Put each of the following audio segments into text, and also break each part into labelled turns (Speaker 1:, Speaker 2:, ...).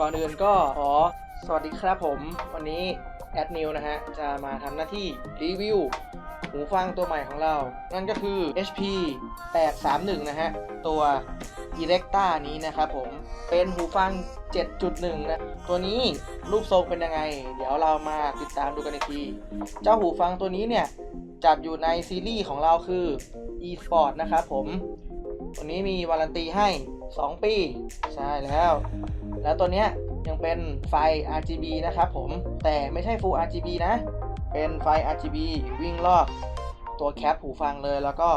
Speaker 1: ก่อนอื่นก็ขอสวัสดีครับผม วันนี้แอดนิวนะฮะ จะมาทำหน้าที่รีวิวหูฟังตัวใหม่ของเรา นั่นก็คือ HP 831 นะฮะ ตัว Electa นี้นะครับผม เป็นหูฟัง 7.1 นะ ตัวนี้รูปทรงเป็นยังไง เดี๋ยวเรามาติดตามดูกันอีกที เจ้าหูฟังตัวนี้เนี่ย จัดอยู่ในซีรีส์ของเราคือ eSport นะครับผม ตัวนี้มีวารันตีให้ 2 ปี ใช่แล้ว แล้วตัวเนี้ยยังเป็นไฟ RGB นะครับผม แต่ไม่ใช่ Full RGB นะ เป็นไฟ RGB วิ่งรอบตัวแคปหูฟังเลย แล้วก็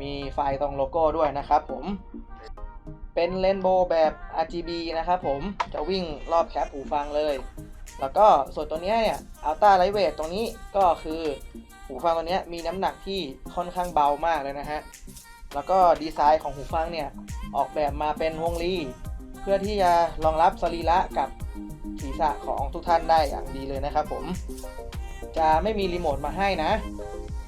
Speaker 1: มีไฟตรงโลโก้ด้วยนะครับผม เป็นเลนโบว์แบบ RGB นะครับผม จะวิ่งรอบแคปหูฟังเลย แล้วก็ส่วนตัวนี้เนี่ย Ultra Lightweight ตรงนี้ก็คือหูฟังตัวนี้มีน้ำหนักที่ค่อนข้างเบามากเลยนะฮะ แล้วก็ดีไซน์ของหูฟังเนี่ย ออกแบบมาเป็นวงรี เพื่อที่จะรองรับสรีระกับศีรษะของทุกท่านได้อย่างดีเลยนะครับผม จะไม่มีรีโมทมาให้นะ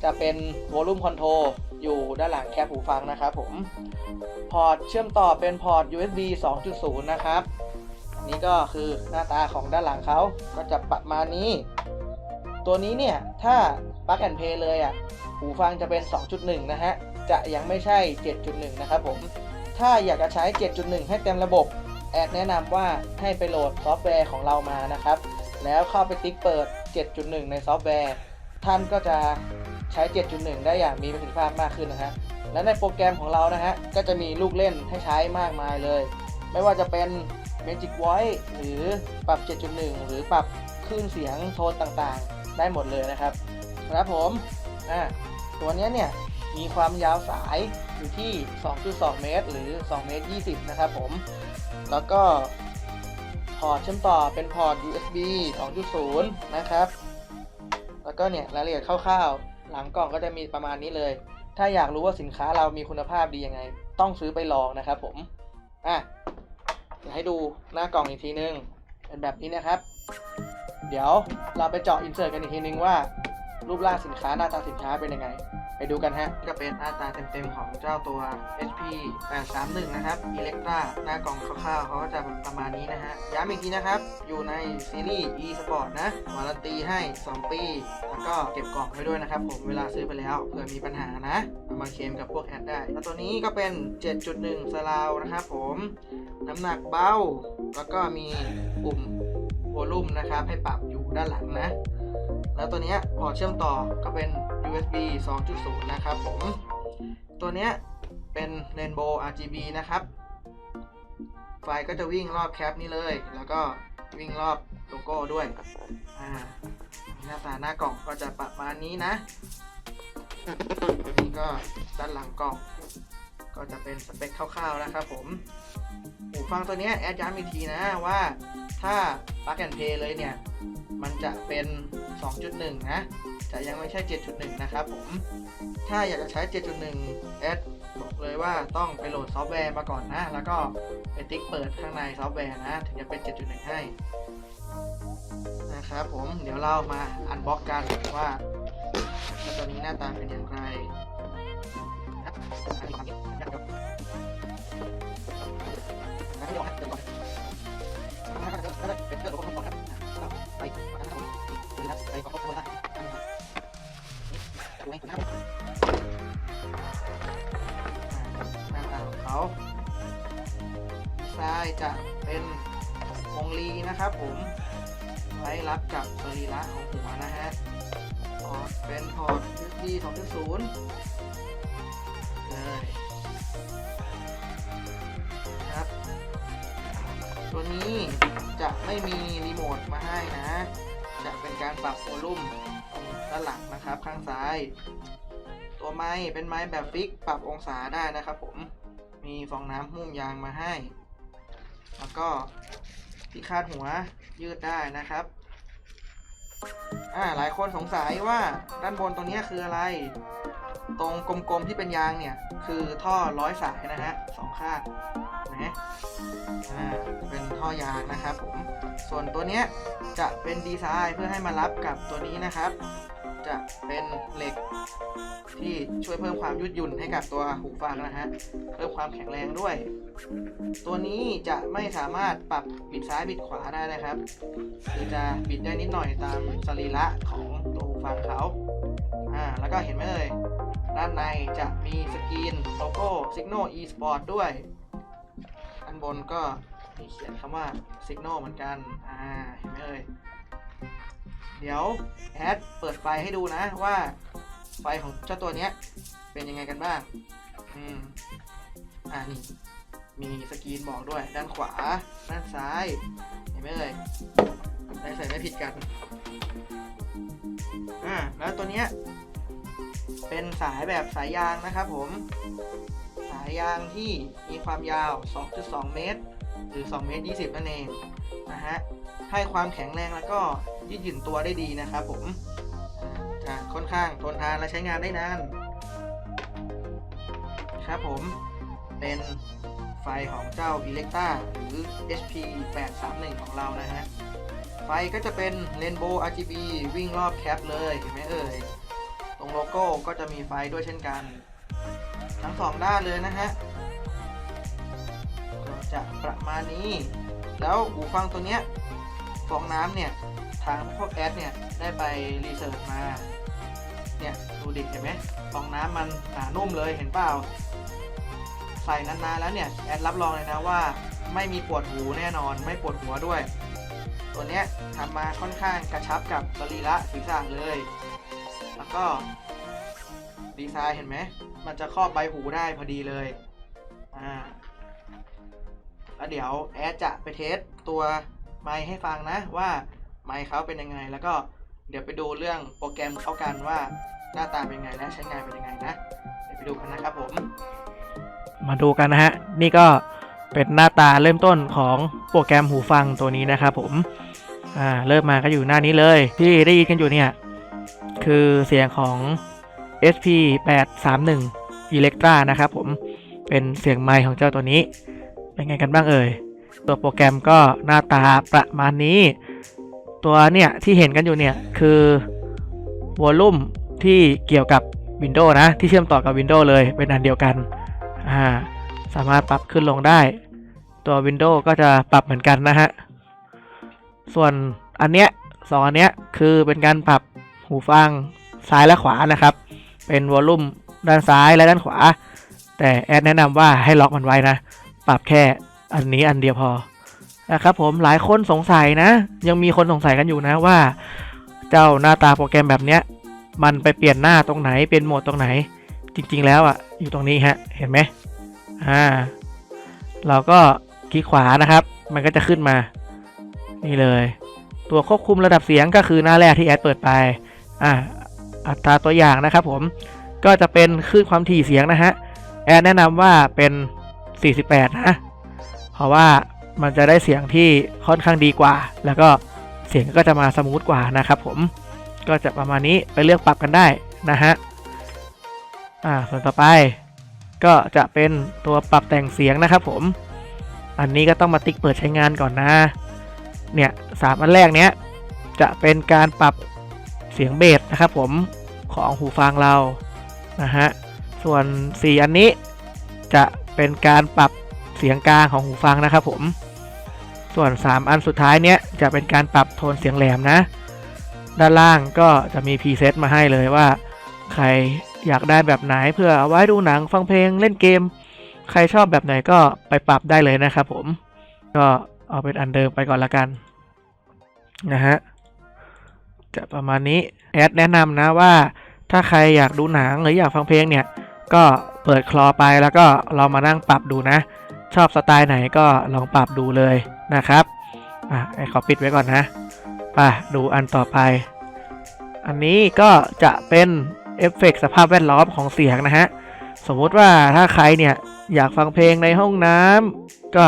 Speaker 1: จะเป็นวอลลุ่มคอนโทรลอยู่ด้านหลังแคปหูฟังนะครับผม พอร์ตเชื่อมต่อเป็นพอร์ต USB 2.0 นะครับนี่ก็คือหน้าตาของด้านหลังเขาก็จะประมาณนี้ ตัวนี้เนี่ย ถ้า Plug and Play เลยอะ หูฟังจะเป็น 2.1 นะฮะ จะยังไม่ใช่ 7.1 นะครับผม ถ้าอยากจะใช้ 7.1 ให้เต็มระบบ แอดแนะนำว่าให้ไปโหลดซอฟต์แวร์ของเรามานะครับ แล้วเข้าไปติ๊กเปิด 7.1 ในซอฟต์แวร์ ท่านก็จะใช้ 7.1 ได้อย่างมีประสิทธิภาพมากขึ้นนะฮะและในโปรแกรมของเรานะฮะก็จะมีลูกเล่นให้ใช้มากมายเลย ไม่ว่าจะเป็น Magic Voice หรือปรับ 7.1 หรือปรับคลื่นเสียงโทนต่างๆ ได้หมดเลยนะครับครับผมอ่าตัวนี้เนี่ยมีความยาวสายอยู่ที่ 2.2 เมตร หรือ 2 เมตร 20 นะครับผม แล้วก็พอร์ตเชื่อมต่อเป็นพอร์ต USB 2.0 นะครับ แล้วก็เนี่ยรายละเอียดคร่าวๆ หลังกล่องก็จะมีประมาณนี้เลย ถ้าอยากรู้ว่าสินค้าเรามีคุณภาพดียังไง ต้องซื้อไปลองนะครับผม อะเดี๋ยวให้ดูหน้ากล่องอีกทีนึง เป็นแบบนี้นะครับ เดี๋ยวเราไปเจาะอินเสิร์ตกันอีกทีนึงว่า รูปร่างสินค้าหน้าตาสินค้าเป็นยังไง ไปดูกันฮะก็เป็นหน้าตาเต็มๆของเจ้าตัว HP 831 นะครับ Electra หน้ากล่องคร่าวๆเขาก็จะประมาณนี้นะฮะ ย้ำอีกทีนะครับ อยู่ในซีรีส์ e Sport นะวารันตีให้ 2 ปี แล้วก็เก็บกล่องไว้ด้วยนะครับ ผมเวลาซื้อไปแล้วเผื่อมีปัญหานะเอามาเคลมกับพวกแอดได้ แล้วตัวนี้ก็เป็น 7.1 สลาวนะครับผม น้ำหนักเบา แล้วก็มีปุ่มโวลลุ่มนะครับ ให้ปรับอยู่ด้านหลังนะ แล้วตัวนี้พอเชื่อมต่อก็เป็น USB 2.0 นะครับผม ตัวนี้เป็น Rainbow RGB นะครับ ไฟก็จะวิ่งรอบแคปนี้เลย แล้วก็วิ่งรอบโลโก้ด้วย อ่า หน้าตาหน้ากล่องก็จะประมาณนี้นะ นี่ก็ด้านหลังกล่อง ก็จะเป็นสเปคคร่าวๆนะครับผมหูฟังตัวนี้แอดย้ำอีกทีนะว่าถ้า Plug and Play เลยเนี่ย มันจะเป็น 2.1 นะ จะยังไม่ใช่ 7.1 นะครับผม ถ้าอยากจะใช้ 7.1แอดบอกเลยว่าต้องไปโหลดซอฟต์แวร์มาก่อนนะ แล้วก็ไปติ๊กเปิดข้างในซอฟต์แวร์นะ ถึงจะเป็น 7.1 ให้ นะครับผม เดี๋ยวเรามาอันบ็อกกันว่าตัวนี้หน้าตาเป็นอย่างไรห ทรายจะเป็นวงลีนะครับผมไว้รับกับสรีระของหัวนะฮะพอร์ตเป็นพอร์ต USB 2.0เลยครับ ตัวนี้จะไม่มีรีโมทมาให้นะ จะเป็นการปรับโวลูมตรงด้านหลังนะครับข้างซ้าย ตัวไม้เป็นไม้แบบฟิกปรับองศาได้นะครับผม มีฟองน้ำหุ้มยางมาให้ แล้วก็ที่คาดหัวยืดได้นะครับ อ่าหลายคนสงสัยว่าด้านบนตรงนี้คืออะไร ตรงกลมๆที่เป็นยางเนี่ย คือท่อร้อยสายนะฮะสองข้างนะอ่าเป็นท่อยางนะครับผม ส่วนตัวเนี้ยจะเป็นดีไซน์เพื่อให้มารับกับตัวนี้นะครับ
Speaker 2: จะเป็นเหล็กที่ช่วยเพิ่มความยืดหยุ่นให้กับตัวหูฟังนะฮะ เพิ่มความแข็งแรงด้วย ตัวนี้จะไม่สามารถปรับบิดซ้ายบิดขวาได้นะครับคือจะบิดได้นิดหน่อยตามสรีระของตัวหูฟังเขา อ่า แล้วก็เห็นไหมเอ่ยด้านในจะมีสกรีนโลโก้ Signal eSport ด้วย อันบนก็มีเขียนคำว่า Signal เหมือนกัน อ่า เห็นไหมเอ่ย เดี๋ยวแอดเปิดไฟให้ดูนะว่าไฟของเจ้าตัวเนี้ยเป็นยังไงกันบ้าง อืม อ่านี่ มีสกรีนบอกด้วย ด้านขวา ด้านซ้าย เห็นไหมเอ่ยใส่ไม่ผิดกัน อ่า แล้วตัวเนี้ยเป็นสายแบบสายยางนะครับผม สายยางที่มีความยาว 2.2 เมตร หรือ 2 เมตร 20 นั่นเอง นะฮะให้ความแข็งแรงแล้วก็ยืดหยุ่นตัวได้ดีนะครับผมค่อนข้างทนทานและใช้งานได้นานครับผมเป็นไฟของเจ้า e l e c t a หรือ HP 831 ของเรานะฮะ ไฟก็จะเป็น Rainbow RGB วิ่งรอบแคปเลย เห็นไหมเอ่ย ตรงโลโก้ก็จะมีไฟด้วยเช่นกัน ทั้งสองด้านเลยนะฮะ ก็จะประมาณนี้ แล้วหูฟังตัวเนี้ยฟองน้ำเนี่ยทางพวกแอดเนี่ยได้ไปรีเสิร์ชมาเนี่ยดูดิเห็นไหมฟองน้ำมันหนานุ่มเลยเห็นเปล่าใส่นานๆแล้วเนี่ยแอดรับรองเลยนะว่า ไม่มีปวดหูแน่นอน ไม่ปวดหัวด้วย ตัวเนี้ยทำมาค่อนข้างกระชับกับสรีระศีรษะเลย แล้วก็ดีไซน์เห็นไหมมันจะครอบใบหูได้พอดีเลยอ่า แล้วเดี๋ยวแอดจะไปเทสตัวไมค์ให้ฟังนะว่าไมค์เขาเป็นยังไง แล้วก็เดี๋ยวไปดูเรื่องโปรแกรมเขากันว่าหน้าตาเป็นยังไงและใช้งานเป็นยังไงนะ เดี๋ยวไปดูกันนะครับผม
Speaker 1: มาดูกันนะฮะ นี่ก็เป็นหน้าตาเริ่มต้นของโปรแกรมหูฟังตัวนี้นะครับผม อ่าเริ่มมาก็อยู่หน้านี้เลย ที่ได้ยินกันอยู่เนี่ย คือเสียงของ SP 831 Electra นะครับผมเป็นเสียงไมค์ของเจ้าตัวนี้ เป็นไงกันบ้างเอ่ย ตัวโปรแกรมก็หน้าตาประมาณนี้ ตัวเนี่ยที่เห็นกันอยู่เนี่ยคือวอลลุ่มที่เกี่ยวกับ Windows นะ ที่เชื่อมต่อกับ Windows เลยเป็นอันเดียวกันอ่าสามารถปรับขึ้นลงได้ ตัว Windows ก็จะปรับเหมือนกันนะฮะ ส่วนอันเนี้ยสองอันเนี้ยคือเป็นการปรับหูฟังซ้ายและขวานะครับ เป็นวอลลุ่มด้านซ้ายและด้านขวา แต่แอดแนะนำว่าให้ล็อกมันไว้นะ ปรับแค่อันนี้อันเดียวพอนะครับผมหลายคนสงสัยนะ ยังมีคนสงสัยกันอยู่นะว่า เจ้าหน้าตาโปรแกรมแบบเนี้ย มันไปเปลี่ยนหน้าตรงไหนเป็นโหมดตรงไหน จริง ๆ แล้วอะ อยู่ตรงนี้ฮะเห็นไหมอ่าเราก็คลิกขวานะครับ มันก็จะขึ้นมา นี่เลย ตัวควบคุมระดับเสียงก็คือหน้าแรกที่แอดเปิดไปอ่าอัตราตัวอย่างนะครับผมก็จะเป็นคลื่นความถี่เสียงนะฮะแอดแนะนำว่าเป็น 48 นะ เพราะว่ามันจะได้เสียงที่ค่อนข้างดีกว่า แล้วก็เสียงก็จะมาสมูทกว่านะครับผม ก็จะประมาณนี้ไปเลือกปรับกันได้นะฮะ อ่า ส่วนต่อไป ก็จะเป็นตัวปรับแต่งเสียงนะครับผม อันนี้ก็ต้องมาติ๊กเปิดใช้งานก่อนนะ เนี่ยสามอันแรกเนี้ยจะเป็นการปรับเสียงเบสนะครับผมของหูฟังเรา นะฮะ ส่วน 4 อันนี้จะ เป็นการปรับเสียงกลางของหูฟังนะครับผม ส่วน 3 อันสุดท้ายเนี้ยจะเป็นการปรับโทนเสียงแหลมนะ ด้านล่างก็จะมีพรีเซตมาให้เลยว่า ใครอยากได้แบบไหนเพื่อเอาไว้ดูหนังฟังเพลงเล่นเกม ใครชอบแบบไหนก็ไปปรับได้เลยนะครับผม ก็เอาเป็นอันเดิมไปก่อนละกันนะฮะจะประมาณนี้แอดแนะนำนะว่าถ้าใครอยากดูหนังหรืออยากฟังเพลงเนี่ย ก็เปิดคลอไปแล้วก็ลองมานั่งปรับดูนะ ชอบสไตล์ไหนก็ลองปรับดูเลยนะครับอะไอขอปิดไว้ก่อนนะป่ะดูอันต่อไป อันนี้ก็จะเป็นเอฟเฟกต์สภาพแวดล้อมของเสียงนะฮะ สมมุติว่าถ้าใครเนี่ยอยากฟังเพลงในห้องน้ำก็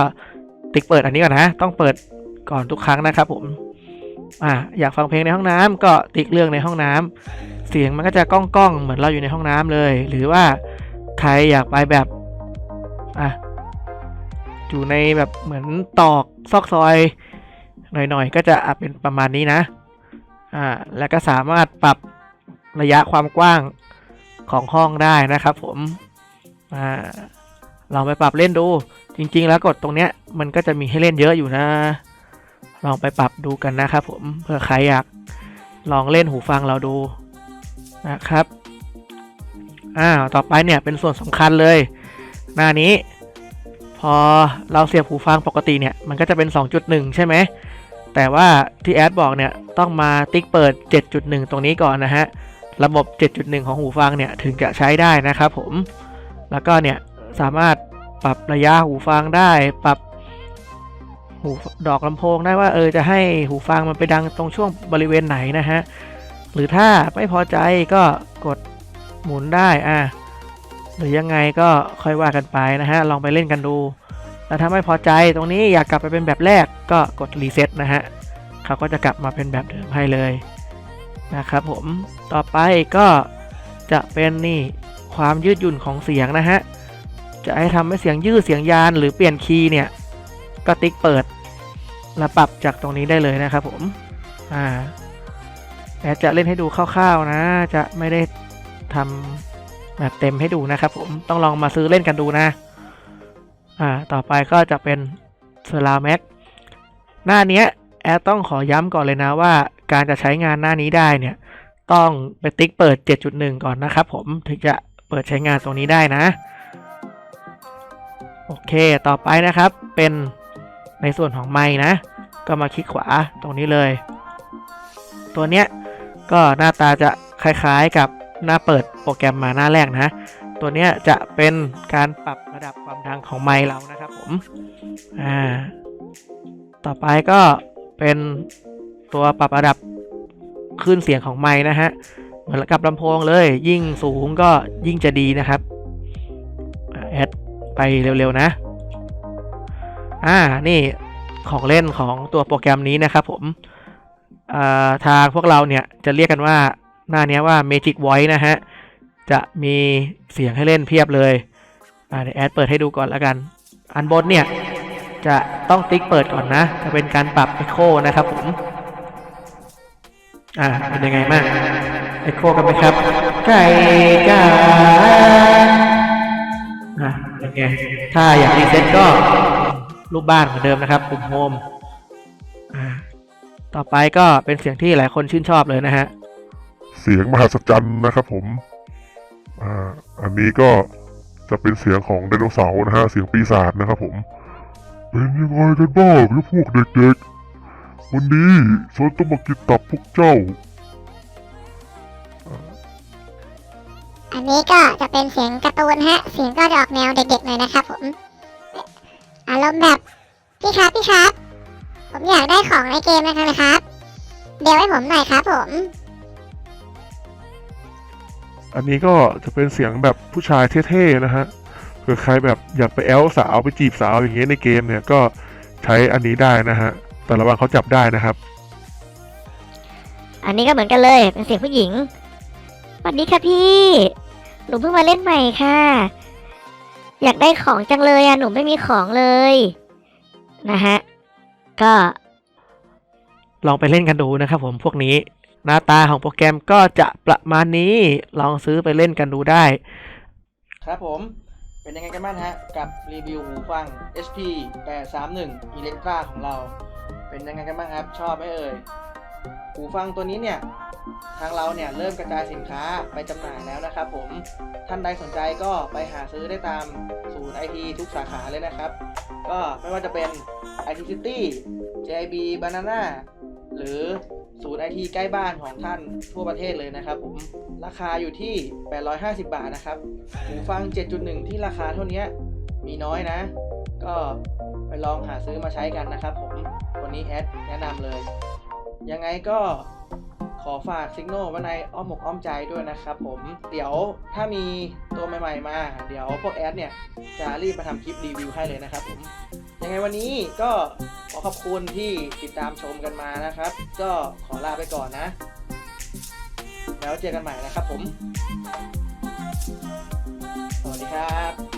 Speaker 1: ติ๊กเปิดอันนี้ก่อนนะ ต้องเปิดก่อนทุกครั้งนะครับผมอะอยากฟังเพลงในห้องน้ำก็ติ๊กเรื่องในห้องน้ำเสียงมันก็จะก้องก้องๆเหมือนเราอยู่ในห้องน้ำเลย หรือว่า ใครอยากไปแบบ อะ อยู่ในแบบเหมือนตอกซอกซอย หน่อยๆ ก็จะอะเป็นประมาณนี้นะ อ่า แล้วก็สามารถปรับระยะความกว้างของห้องได้นะครับผม อ่าลองไปปรับเล่นดู จริง ๆ แล้วกดตรงเนี้ย มันก็จะมีให้เล่นเยอะอยู่นะ ลองไปปรับดูกันนะครับผม เผื่อใครอยากลองเล่นหูฟังเราดูนะครับ อ้าต่อไปเนี่ยเป็นส่วนสำคัญเลย หน้านี้ พอเราเสียบหูฟังปกติเนี่ยมันก็จะเป็น 2.1 ใช่ไหมแต่ว่าที่แอดบอกเนี่ยต้องมาติ๊กเปิด 7.1 ตรงนี้ก่อนนะฮะระบบ 7.1 ของหูฟังเนี่ยถึงจะใช้ได้นะครับผม แล้วก็เนี่ยสามารถปรับระยะหูฟังได้ ปรับหูดอกลำโพงได้ว่าเออจะให้หูฟังมันไปดังตรงช่วงบริเวณไหนนะฮะ หรือถ้าไม่พอใจก็กด หมุนได้อะหรือยังไงก็ค่อยว่ากันไปนะฮะลองไปเล่นกันดู แล้วถ้าไม่พอใจตรงนี้อยากกลับไปเป็นแบบแรกก็กดรีเซ็ตนะฮะเขาก็จะกลับมาเป็นแบบเดิมให้เลยนะครับผมต่อไปก็จะเป็นนี่ความยืดหยุ่นของเสียงนะฮะจะให้ทำให้เสียงยืดเสียงยานหรือเปลี่ยนคีย์เนี่ยก็ติ๊กเปิดแล้วปรับจากตรงนี้ได้เลยนะครับผมอ่าแต่จะเล่นให้ดูคร่าวๆนะ จะไม่ได้ ทำแบบเต็มให้ดูนะครับ ผมต้องลองมาซื้อเล่นกันดูนะ อ่า ต่อไปก็จะเป็น s l a m a c หน้าเนี้ยแอดต้องขอย้ำก่อนเลยนะว่า การจะใช้งานหน้านี้ได้เนี่ย ต้องไปติ๊กเปิด 7.1 ก่อนนะครับ ผมถึงจะเปิดใช้งานตรงนี้ได้นะ โอเคต่อไปนะครับเป็นในส่วนของไม้นะ ก็มาคลิกขวาตรงนี้เลย ตัวเนี้ยก็หน้าตาจะคล้ายๆกับ หน้าเปิดโปรแกรมมาหน้าแรกนะ ตัวเนี้ยจะเป็นการปรับระดับความดังของไมค์เรานะครับผม อ่า ต่อไปก็เป็นตัวปรับระดับคลื่นเสียงของไมค์นะฮะ เหมือนกับลำโพงเลย ยิ่งสูงก็ยิ่งจะดีนะครับ แอดไปเร็วๆนะ อ่า นี่ของเล่นของตัวโปรแกรมนี้นะครับผมอ่าทางพวกเราเนี่ยจะเรียกกันว่า หน้าเนี้ยว่า Magic Voice นะฮะ จะมีเสียงให้เล่นเพียบเลยอ่าเดี๋ยวแอดเปิดให้ดูก่อนแล้วกัน อันบนเนี่ย จะต้องติ๊กเปิดก่อนนะ จะเป็นการปรับ Echo นะครับผม อ่าเป็นยังไงบ้าง Echo กันไหมครับ ไก่กาอะเป็นไง ถ้าอยากรีเซ็ตก็รูปบ้านเหมือนเดิมนะครับปุ่มโฮม อ่าต่อไปก็เป็นเสียงที่หลายคนชื่นชอบเลยนะฮะ
Speaker 3: เสียงมหัศจรรย์นะครับ ผมอ่าอันนี้ก็จะเป็นเสียงของไดโนเสาร์นะฮะเสียงปีศาจนะครับผมเป็นยังไงกันบ้างพวกเด็กๆ วันนี้ฉันต้องมากินตับพวกเจ้า
Speaker 4: อันนี้ก็จะเป็นเสียงการ์ตูนฮะ เสียงก็จะออกแนวเด็กๆหน่อยนะครับผม อารมณ์แบบ พี่ครับพี่ครับ ผมอยากได้ของในเกมนะครับ เดี๋ยวให้ผมหน่อยครับผม
Speaker 3: อันนี้ก็จะเป็นเสียงแบบผู้ชายเท่ๆนะฮะเผื่อใครแบบอยากไปแอลสาวไปจีบสาวอย่างเงี้ยในเกมเนี่ยก็ใช้อันนี้ได้นะฮะ แต่ระวังเขาจับได้นะครับ
Speaker 5: อันนี้ก็เหมือนกันเลยเป็นเสียงผู้หญิงสวัสดีค่ะพี่หนูเพิ่งมาเล่นใหม่ค่ะ อยากได้ของจังเลยอะหนูไม่มีของเลยนะฮะก็
Speaker 1: ลองไปเล่นกันดูนะครับผมพวกนี้ หน้าตาของโปรแกรมก็จะประมาณนี้ลองซื้อไปเล่นกันดูได้
Speaker 6: ครับผมเป็นยังไงกันบ้างฮะ กับรีวิวหูฟัง HP 831 Electra ของเรา เป็นยังไงกันบ้างครับ ชอบไหมเอ่ย หูฟังตัวนี้เนี่ย ทางเราเนี่ยเริ่มกระจายสินค้าไปจำหน่ายแล้วนะครับผมท่านใดสนใจก็ไปหาซื้อได้ตามศูนย์ไอทีทุกสาขาเลยนะครับ ก็ไม่ว่าจะเป็น IT City JB Banana หรือ ศูนย์ไอทีใกล้บ้านของท่านทั่วประเทศเลยนะครับผมราคาอยู่ที่ 850 บาทนะครับหูฟัง 7.1 ที่ราคาเท่านี้มีน้อยนะ ก็ไปลองหาซื้อมาใช้กันนะครับผมวันนี้แอดแนะนำเลย ยังไงก็ขอฝากซิกโนไว้ในอ้อมอกอ้อมใจด้วยนะครับผมเดี๋ยวถ้ามีตัวใหม่ๆมา เดี๋ยวพวกแอดเนี่ย จะรีบมาทำคลิปรีวิวให้เลยนะครับผมยังไงวันนี้ก็ ขอขอบคุณที่ติดตามชมกันมานะครับ ก็ขอลาไปก่อนนะ แล้วเจอกันใหม่นะครับผม สวัสดีครับ